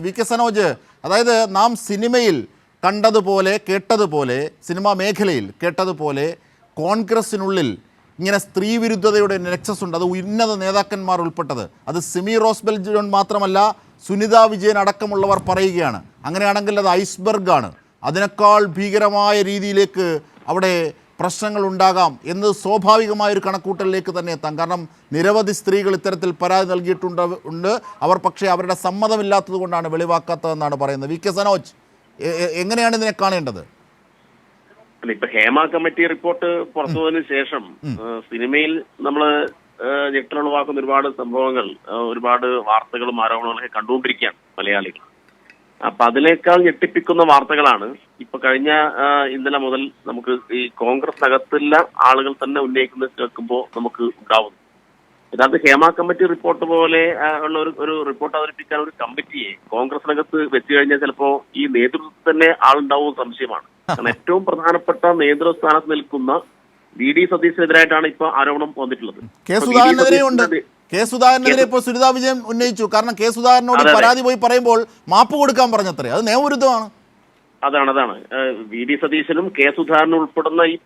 V K Sanoj അതായത് നാം സിനിമയിൽ കണ്ടതുപോലെ കേട്ടതുപോലെ സിനിമാ മേഖലയിൽ കേട്ടതുപോലെ കോൺഗ്രസിനുള്ളിൽ ഇങ്ങനെ സ്ത്രീ വിരുദ്ധതയുടെ നെക്സസ് ഉണ്ട് അത് ഉന്നത നേതാക്കന്മാർ ഉൾപ്പെട്ടത്. അത് സിമി റോസ്ബെൽ ജോൺ മാത്രമല്ല സുനിത വിജയൻ അടക്കമുള്ളവർ പറയുകയാണ്. അങ്ങനെയാണെങ്കിൽ അത് ഐസ്ബർഗാണ്. അതിനേക്കാൾ ഭീകരമായ രീതിയിലേക്ക് അവിടെ പ്രശ്നങ്ങൾ ഉണ്ടാകാം എന്ന് സ്വാഭാവികമായ ഒരു കണക്കൂട്ടലിലേക്ക് തന്നെ എത്താം. കാരണം നിരവധി സ്ത്രീകൾ ഇത്തരത്തിൽ പരാതി നൽകിയിട്ടുണ്ട് ഉണ്ട്. അവർ പക്ഷേ അവരുടെ സമ്മതമില്ലാത്തത് കൊണ്ടാണ് വെളിവാക്കാത്തതെന്നാണ് പറയുന്നത്. വി കെ സനോജ് എങ്ങനെയാണ് ഇതിനെ കാണേണ്ടത്? അല്ല ഇപ്പൊ ഹേമ കമ്മിറ്റി റിപ്പോർട്ട് പുറത്തു വന്നതിന് ശേഷം സിനിമയിൽ നമ്മൾ ഞെട്ടലുളവാക്കുന്ന ഒരുപാട് സംഭവങ്ങൾ ഒരുപാട് വാർത്തകളും ആരോപണങ്ങളൊക്കെ കണ്ടുകൊണ്ടിരിക്കുകയാണ് മലയാളികൾ. അപ്പൊ അതിനേക്കാൾ ഞെട്ടിപ്പിക്കുന്ന വാർത്തകളാണ്. ഇപ്പൊ കഴിഞ്ഞ ഇന്നലെ മുതൽ നമുക്ക് ഈ കോൺഗ്രസ് അകത്തുള്ള ആളുകൾ തന്നെ ഉന്നയിക്കുന്നത് കേൾക്കുമ്പോൾ നമുക്ക് ഉണ്ടാവുന്നു യഥാർത്ഥ ഹേമ കമ്മിറ്റി റിപ്പോർട്ട് പോലെ ഉള്ള ഒരു ഒരു റിപ്പോർട്ട് അവതരിപ്പിക്കാൻ ഒരു കമ്മിറ്റിയെ കോൺഗ്രസിനകത്ത് വെച്ചു കഴിഞ്ഞാൽ ചിലപ്പോ ഈ നേതൃത്വത്തിൽ തന്നെ ആളുണ്ടാവും സംശയമാണ്. കാരണം ഏറ്റവും പ്രധാനപ്പെട്ട നേതൃസ്ഥാനത്ത് നിൽക്കുന്ന വി ഡി സതീശിനെതിരായിട്ടാണ് ഇപ്പൊ ആരോപണം വന്നിട്ടുള്ളത്. കെ. സുധാകരനെതിരെ ഇപ്പോൾ സുനിതാ വിജയൻ ഉന്നയിച്ചു. കാരണം കെ സുധാകരനോട്. പരാതി പോയി പറയുമ്പോൾ മാപ്പ് കൊടുക്കാൻ പറഞ്ഞത്രേ. അത് നിയമവിരുദ്ധമാണ്. അതാണ് അതാണ്. വി ഡി സതീശനും കെ സുധാകരനും ഉൾപ്പെടുന്ന ഈ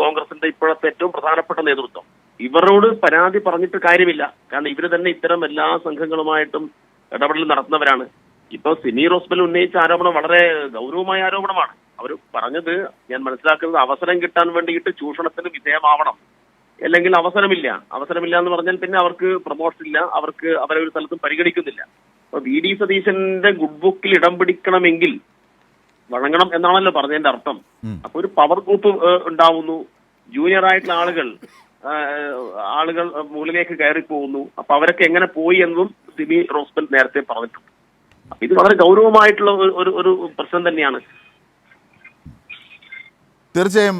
കോൺഗ്രസിന്റെ ഇപ്പോഴത്തെ ഏറ്റവും പ്രധാനപ്പെട്ട നേതൃത്വം. ഇവരോട് പരാതി പറഞ്ഞിട്ട് കാര്യമില്ല. കാരണം ഇവർ തന്നെ ഇത്തരം എല്ലാ സംഘങ്ങളുമായിട്ടും ഇടപെടൽ നടത്തുന്നവരാണ്. ഇപ്പൊ സിനി റോസ്ബൽ ഉന്നയിച്ച ആരോപണം വളരെ ഗൗരവമായ ആരോപണമാണ്. അവർ പറഞ്ഞത് ഞാൻ മനസ്സിലാക്കുന്നത് അവസരം കിട്ടാൻ വേണ്ടിയിട്ട് ചൂഷണത്തിന് വിധേയമാവണം. അല്ലെങ്കിൽ അവസരമില്ല. അവസരമില്ല എന്ന് പറഞ്ഞാൽ പിന്നെ അവർക്ക് പ്രൊമോഷൻ ഇല്ല. അവർക്ക് അവരെ ഒരു സ്ഥലത്തും പരിഗണിക്കുന്നില്ല. അപ്പൊ വി ഡി സതീശന്റെ ഗുഡ് ബുക്കിൽ ഇടം പിടിക്കണമെങ്കിൽ വഴങ്ങണം എന്നാണല്ലോ പറഞ്ഞതിന്റെ അർത്ഥം. അപ്പൊ ഒരു പവർ ഗ്രൂപ്പ് ഉണ്ടാവുന്നു. ജൂനിയർ ആയിട്ടുള്ള ആളുകൾ ആളുകൾ മുകളിലേക്ക് കയറി പോകുന്നു അപ്പൊ അവരൊക്കെ എങ്ങനെ പോയി എന്നും സിമി റോസ്ബൽ നേരത്തെ പറഞ്ഞിട്ടുണ്ട്. അപ്പൊ ഇത് വളരെ ഗൗരവമായിട്ടുള്ള ഒരു- ഒരു ഒരു പ്രശ്നം തന്നെയാണ്. തീർച്ചയായും